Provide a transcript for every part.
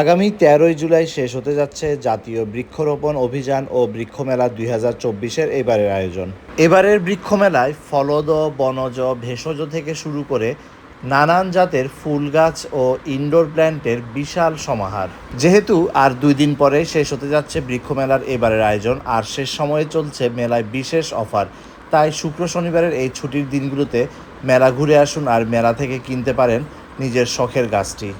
আগামী তেরোই জুলাই শেষ হতে যাচ্ছে জাতীয় বৃক্ষরোপণ অভিযান ও বৃক্ষমেলা দুই হাজার চব্বিশের এবারের আয়োজন। এবারের বৃক্ষমেলায় ফলদ, বনজ, ভেষজ থেকে শুরু করে নানান জাতের ফুল গাছ ও ইনডোর প্ল্যান্টের বিশাল সমাহার। যেহেতু আর দুই দিন পরে শেষ হতে যাচ্ছে বৃক্ষমেলার এবারের আয়োজন, আর শেষ সময়ে চলছে মেলায় বিশেষ অফার। তাই শুক্র শনিবারের এই ছুটির দিনগুলোতে মেলা ঘুরে আসুন আর মেলা থেকে কিনতে পারেন নিজের শখের গাছটি।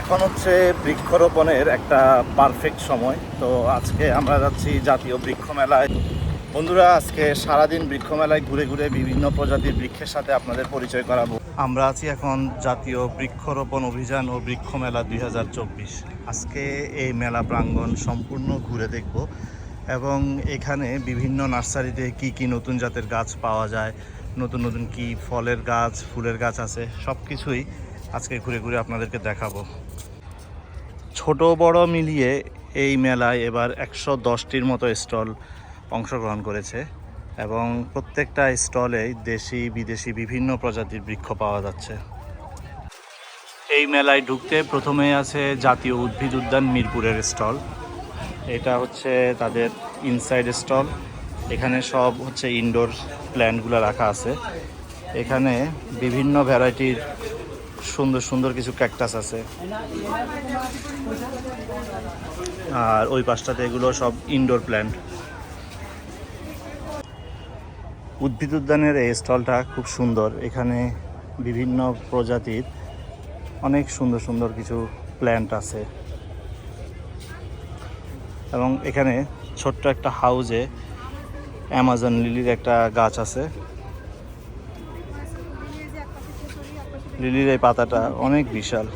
এখন হচ্ছে বৃক্ষরোপণের একটা পারফেক্ট সময়। তো আজকে আমরা যাচ্ছি জাতীয় বৃক্ষ মেলায় বন্ধুরা, আজকে সারাদিন বৃক্ষ মেলায় ঘুরে ঘুরে বিভিন্ন প্রজাতির বৃক্ষের সাথে আপনাদের পরিচয় করাবো। আমরা আছি এখন জাতীয় বৃক্ষরোপণ অভিযান ও বৃক্ষ মেলা দুই হাজার চব্বিশ। আজকে এই মেলা প্রাঙ্গণ সম্পূর্ণ ঘুরে দেখব এবং এখানে বিভিন্ন নার্সারিতে কি কি নতুন জাতের গাছ পাওয়া যায়, নতুন নতুন কি ফলের গাছ, ফুলের গাছ আছে সব কিছুই আজকে ঘুরে ঘুরে আপনাদেরকে দেখাবো। ছোট বড় মিলিয়ে এই মেলায় এবার একশো দশটির মতো স্টল অংশগ্রহণ করেছে এবং প্রত্যেকটা স্টলে দেশি, বিদেশি বিভিন্ন প্রজাতির বৃক্ষ পাওয়া যাচ্ছে। এই মেলায় ঢুকতে প্রথমে আছে জাতীয় উদ্ভিদ উদ্যান মিরপুরের স্টল। এটা হচ্ছে তাদের ইনসাইড স্টল। এখানে সব হচ্ছে ইনডোর প্ল্যান্টগুলো রাখা আছে। এখানে বিভিন্ন ভ্যারাইটির সুন্দর সুন্দর কিছু ক্যাকটাস আছে। আর ওই পাশটাতে এগুলো সব ইনডোর প্ল্যান্ট উদ্ভিদ উদ্যানের এই স্টলটা খুব সুন্দর। এখানে বিভিন্ন প্রজাতির অনেক সুন্দর সুন্দর কিছু প্ল্যান্ট আছে। এবং এখানে ছোট্ট একটা হাউজে অ্যামাজন লিলির একটা গাছ আছে। লিলির এই পাতাটা অনেক বিশাল।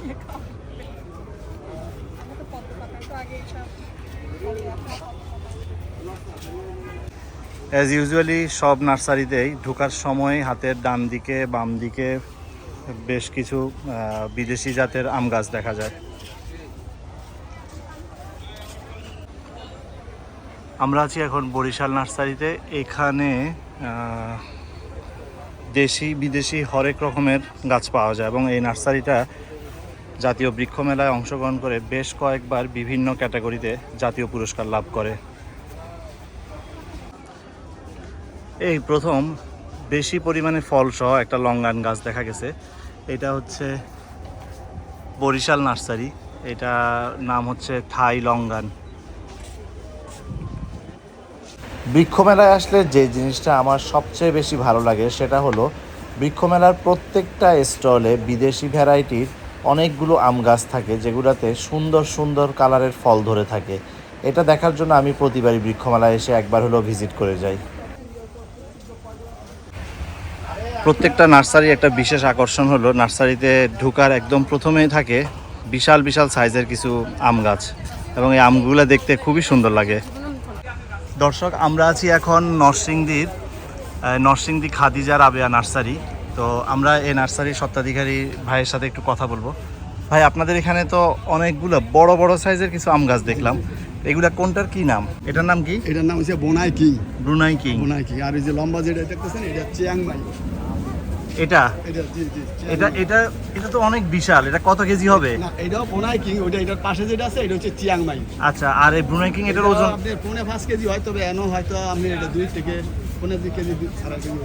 অ্যাজ ইউজুয়ালি সব নার্সারিতেই ঢোকার সময় হাতের ডান দিকে, বাম দিকে বেশ কিছু বিদেশি জাতের আম গাছ দেখা যায়। আমরা আছি এখন বরিশাল নার্সারিতে। এখানে দেশি, বিদেশি হরেক রকমের গাছ পাওয়া যায় এবং এই নার্সারিটা জাতীয় বৃক্ষ মেলায় অংশগ্রহণ করে বেশ কয়েকবার বিভিন্ন ক্যাটাগরিতে জাতীয় পুরস্কার লাভ করে। এই প্রথম বেশি পরিমাণে ফল সহ একটা লঙ্গান গাছ দেখা গেছে। এটা হচ্ছে বরিশাল নার্সারি। এটা নাম হচ্ছে থাই লঙ্গান। বৃক্ষমেলায় আসলে যে জিনিসটা আমার সবচেয়ে বেশি ভালো লাগে সেটা হলো বৃক্ষমেলার প্রত্যেকটা স্টলে বিদেশি ভ্যারাইটির অনেকগুলো আম গাছ থাকে যেগুলোতে সুন্দর সুন্দর কালারের ফল ধরে থাকে। এটা দেখার জন্য আমি প্রতিবারই বৃক্ষমেলায় এসে একবার হলেও ভিজিট করে যাই। প্রত্যেকটা নার্সারি একটা বিশেষ আকর্ষণ হলো নার্সারিতে ঢুকার একদম প্রথমেই থাকে বিশাল বিশাল সাইজের কিছু আম গাছ এবং এই আমগুলো দেখতে খুবই সুন্দর লাগে। দর্শক আমরা আছি এখন নরসিংদীর নরসিংদী খাদিজার আবেয়া নার্সারি। তো আমরা এই নার্সারির সত্ত্বাধিকারী ভাইয়ের সাথে একটু কথা বলব। ভাই আপনাদের এখানে তো অনেকগুলো বড় বড় সাইজের কিছু আম গাছ দেখলাম। এগুলা কোনটার কি নাম? এটার নাম কি? এটার নাম হচ্ছে Brunei king. Brunei king. Brunei king. আর এই যে লম্বা যেটা দেখতেছেন এটা চিয়াংমাই। এটা? এটা এটা এটা তো অনেক বিশাল। এটা কত কেজি হবে? না এটাও বোনাই কিং ওইটা এটার পাশে যেটা আছে এটা হচ্ছে চিয়াংমাই আচ্ছা আর এই ব্রুনাই কিং এটার ওজন? আপনি পৌনে পাঁচ কেজি হয় তবে এনো হয়তো আপনি এটা দুই থেকে পৌনে দুই কেজি সাড়ে কেজি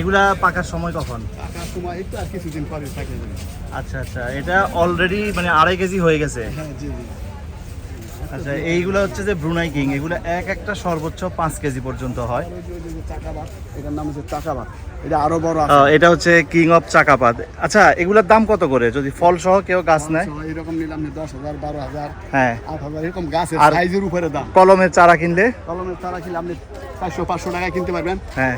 এগুলা পাকার সময় কখন? টাকার সময় একটু আর কিছুদিন পরে থাকে। আচ্ছা আচ্ছা এটা অলরেডি মানে আড়াই কেজি হয়ে গেছে। হ্যাঁ জি জি। আচ্ছা এইগুলো হচ্ছে যে ব্রুনাই কিং। এগুলো এক একটা সর্বোচ্চ পাঁচ কেজি পর্যন্ত হয়। এটার নাম হচ্ছে চাকাবাত এটা আরও বড় এটা হচ্ছে কিং অফ চাকাপাত। আচ্ছা এগুলোর দাম কত করে? যদি ফল সহ কেউ গাছ নেয়। এরকম নিলাম দশ হাজার বারো হাজার হ্যাঁ। আট হাজার এরকম গাছের আর- সাইজের উপরে দাম। কলমের চারা কিনলে? কলমের চারা কিনলে আপনি চারশো পাঁচশো টাকায় কিনতে পারবেন। হ্যাঁ।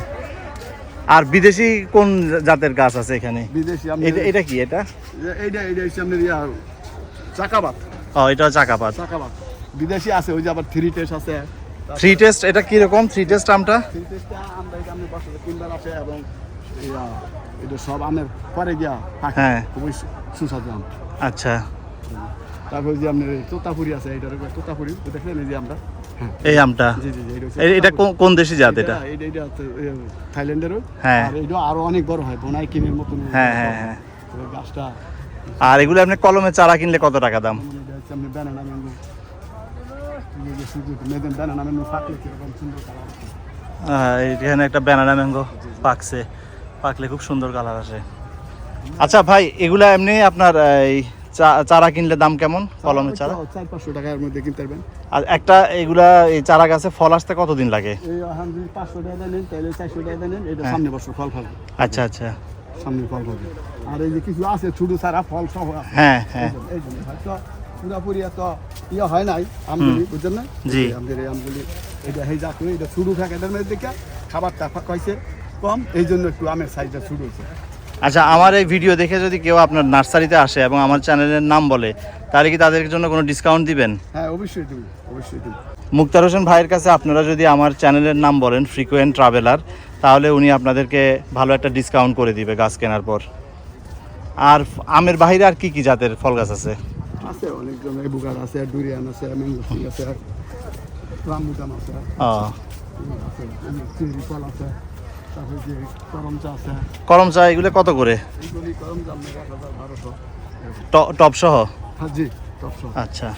আর বিদেশি কোন জাতের গাছ আছে এখানে? বিদেশি এটা এটা কি এটা? এইটা এইটা হচ্ছে আপনার চাকাবাত ও এটা চাকাপাত। চাকাবাত বিদেশি আছে ওই যে আবার থ্রি টেস্ট আছে। থ্রি টেস্ট এটা কি রকম থ্রি টেস্ট আমটা থ্রি টেস্টটা আমরা এটা আপনি বছরে তিনবার আছে এবং এটা সব আমের পরে গিয়া হ্যাঁ। খুবই সুস্বাদু আম। আচ্ছা। তারপর যে আপনার এই তোতাপুরি আছে উপরে তোতাপুরি তো দেখলেন এই যে আমরা হ্যাঁ। এই আমটা? জি জি জি এটা এটা। কোন- দেশি জাত এটা? এটা এটা থাইল্যান্ডেরও। হ্যাঁ। আর এটা আরও অনেক বড় হয় বোনাই কিনের মতন। হ্যাঁ হ্যাঁ হ্যাঁ। গাছটা। আর এগুলো আপনি কলমে চারা কিনলে কত টাকা দাম? এখানে একটা ব্যানানা ম্যাঙ্গো পাকছে। পাকলে খুব সুন্দর কালার আসে। আচ্ছা ভাই এগুলা এমনি আপনার এই চারা কিনলে দাম কেমন? কলমের চারা চার? পাঁচশো টাকার মধ্যে কিনতে পারবেন। আর একটা এগুলা এই চারা গাছে ফল আসতে কতদিন লাগে? এই এখন যদি পাঁচশো টাকা নেন তাহলে চারশো টাকা নেন এটা হ্যাঁ। সামনে বছর ফল আচ্ছা আচ্ছা। সামনে ফল পাবে আর এই যে কিছু আছে ছোট সারা ফল সহ হ্যাঁ হ্যাঁ। পুরাপুরি এত ইয়ে হয় নাই আমগুলি বুঝছেন না? জি। আমাদের এই আমগুলি এটা এটা শুরু থাকে এটার মধ্যে দেখে খাবারটা কয়েছে কম এই জন্য একটু আমের সাইজটা শুরু হয়েছে আচ্ছা আমার এই ভিডিও দেখে যদি কেউ আপনার নার্সারিতে আসে এবং আমার চ্যানেলের নাম বলে তাহলে কি তাদের জন্য কোনো ডিসকাউন্ট দিবেন? হ্যাঁ অবশ্যই তুমি অবশ্যই তুমি মুক্তার হোসেন ভাইয়ের কাছে আপনারা যদি আমার চ্যানেলের নাম বলেন ফ্রিকোয়েন্ট ট্রাভেলার তাহলে উনি আপনাদেরকে ভালো একটা ডিসকাউন্ট করে দিবে গাছ কেনার পর। আর আমের বাহিরে আর কি কি জাতের ফল গাছ আছে? আছে অনেকজন বুগার আছে ডুরিয়ান আছে ম্যাঙ্গো আছে রামবুটান আছে ফল আছে তারপরে যে করমচা আছে। করম চা এগুলো কত করে? করমচা আপনার এক হাজার বারোশো। টপ সহ হ্যাঁ জি সহ আচ্ছা।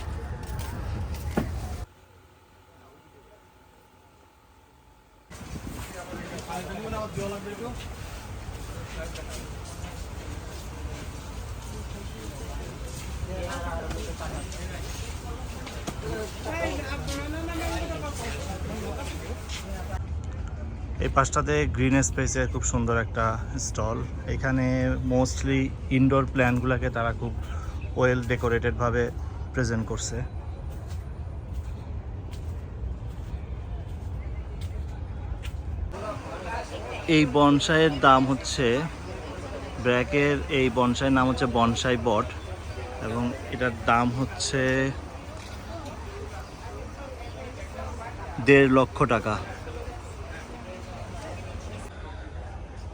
এই পাশটাতে গ্রিন স্পেসের খুব সুন্দর একটা স্টল এখানে মোস্টলি ইনডোর প্ল্যানগুলোকে তারা খুব ওয়েল ডেকোরেটেডভাবে প্রেজেন্ট করছে। এই বনসাইয়ের দাম হচ্ছে, ব্র্যাকের এই বনসাইয়ের নাম হচ্ছে বনসাই বট এবং এটার দাম হচ্ছে দেড় লক্ষ টাকা।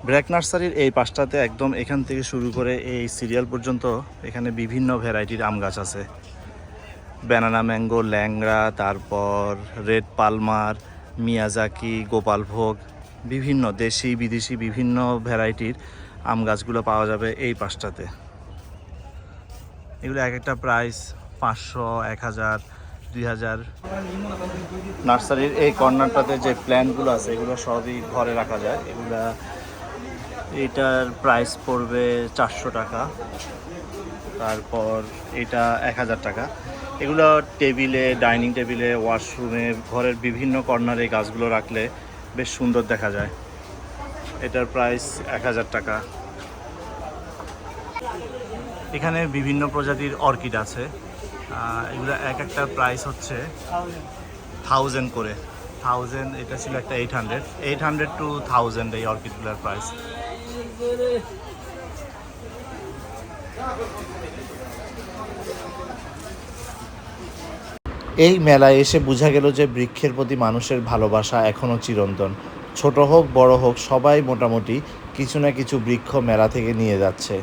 ব্র্যাক নার্সারির এই পাশটাতে একদম এখান থেকে শুরু করে এই সিরিয়াল পর্যন্ত এখানে বিভিন্ন ভ্যারাইটির আম গাছ আছে। ব্যানানা, ম্যাঙ্গো, ল্যাংড়া, তারপর রেড পালমার, মিয়াজাকি, গোপালভোগ, বিভিন্ন দেশি, বিদেশি বিভিন্ন ভ্যারাইটির আম গাছগুলো পাওয়া যাবে এই পাশটাতে। এগুলো এক একটা প্রাইস পাঁচশো, এক হাজার দুই হাজার নার্সারির এই কর্নারটাতে যে প্ল্যান্টগুলো আছে, এগুলো সবই ঘরে রাখা যায়। এগুলা, এটার প্রাইস পড়বে চারশো টাকা। তারপর এটা এক হাজার টাকা। এগুলো টেবিলে, ডাইনিং টেবিলে, ওয়াশরুমে, ঘরের বিভিন্ন কর্নারে গাছগুলো রাখলে বেশ সুন্দর দেখা যায়। এটার প্রাইস এক হাজার টাকা। এখানে বিভিন্ন প্রজাতির অর্কিড আছে। এগুলো এক একটা প্রাইস হচ্ছে থাউজেন্ড করে। থাউজেন্ড এটা ছিল একটা eight hundred eight hundred to thousand এই অর্কিডগুলোর প্রাইস এই মেলায় এসে বোঝা গেল যে বৃক্ষের প্রতি মানুষের ভালোবাসা এখনও চিরন্তন। ছোট হোক, বড় হোক, সবাই মোটামুটি কিছু না কিছু বৃক্ষ মেলা থেকে নিয়ে যাচ্ছে।